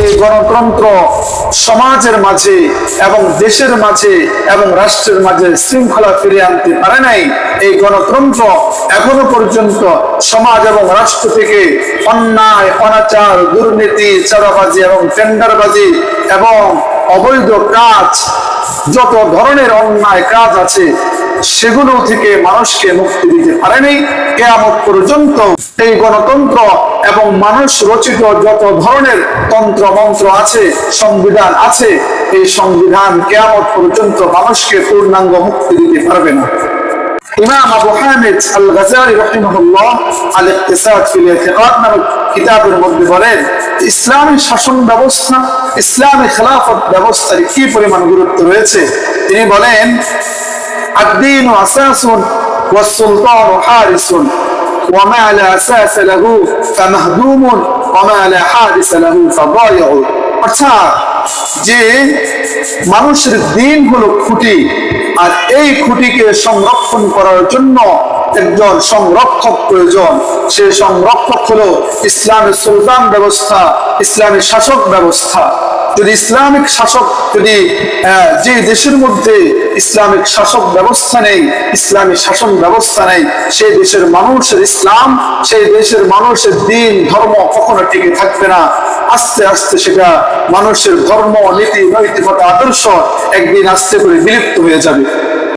এই গণতন্ত্র সমাজের মাঝে এবং দেশের মাঝে এবং রাষ্ট্রের মাঝে শৃঙ্খলা ফিরে আনতে পারে নাই। এই গণতন্ত্র এখনও পর্যন্ত সমাজ এবং রাষ্ট্র থেকে অন্যায়, অনাচার, দুর্নীতি, চাঁদাবাজি এবং টেন্ডারবাজি এবং অবৈধ কাজ, যত ধরনের অন্যায় কাজ আছে, সেগুলো থেকে মানুষকে মুক্তি দিতে পারেনি। কেয়ামত পর্যন্ত সেই গণতন্ত্র এবং মানুষ রচিত যত ধরনের তন্ত্র, মন্ত্র আছে, সংবিধান আছে, এই সংবিধান কেয়ামত পর্যন্ত মানুষকে পূর্ণাঙ্গ মুক্তি দিতে পারবে না। ইমাম আবু হামিদ আল গাজারি রহিমহুল্লাহ আল ফিল ইতিকাদ নামক কিতাবের মধ্যে বলেন, ইসলামী শাসন ব্যবস্থা, ইসলামী খেলাফত ব্যবস্থার কি পরিমাণ গুরুত্ব রয়েছে? তিনি বলেন, আদ্দিন আসাসুন ওয়াস সুলতান হারিসুন। وما لا أساس له فمهدوم وما لا حارس له فضايع অর্থাৎ যে মানুষের দিন হলো খুঁটি আর এই খুঁটিকে সংরক্ষণ করার জন্য একজন সংরক্ষক প্রয়োজন সেই সংরক্ষক হলো ইসলামের সুলতান ব্যবস্থা ইসলামী শাসক ব্যবস্থা যদি ইসলামিক শাসক যদি যে দেশের মধ্যে ইসলামিক শাসক ব্যবস্থা নেই, ইসলামী শাসন ব্যবস্থা নেই সেই দেশের মানুষের ইসলাম সেই দেশের মানুষের দিন, ধর্ম কখনো টিকে থাকবে না। আস্তে আস্তে সেটা মানুষের ধর্ম, নীতি, নৈতিকতা, আদর্শ একদিন আস্তে করে বিলুপ্ত হয়ে যাবে।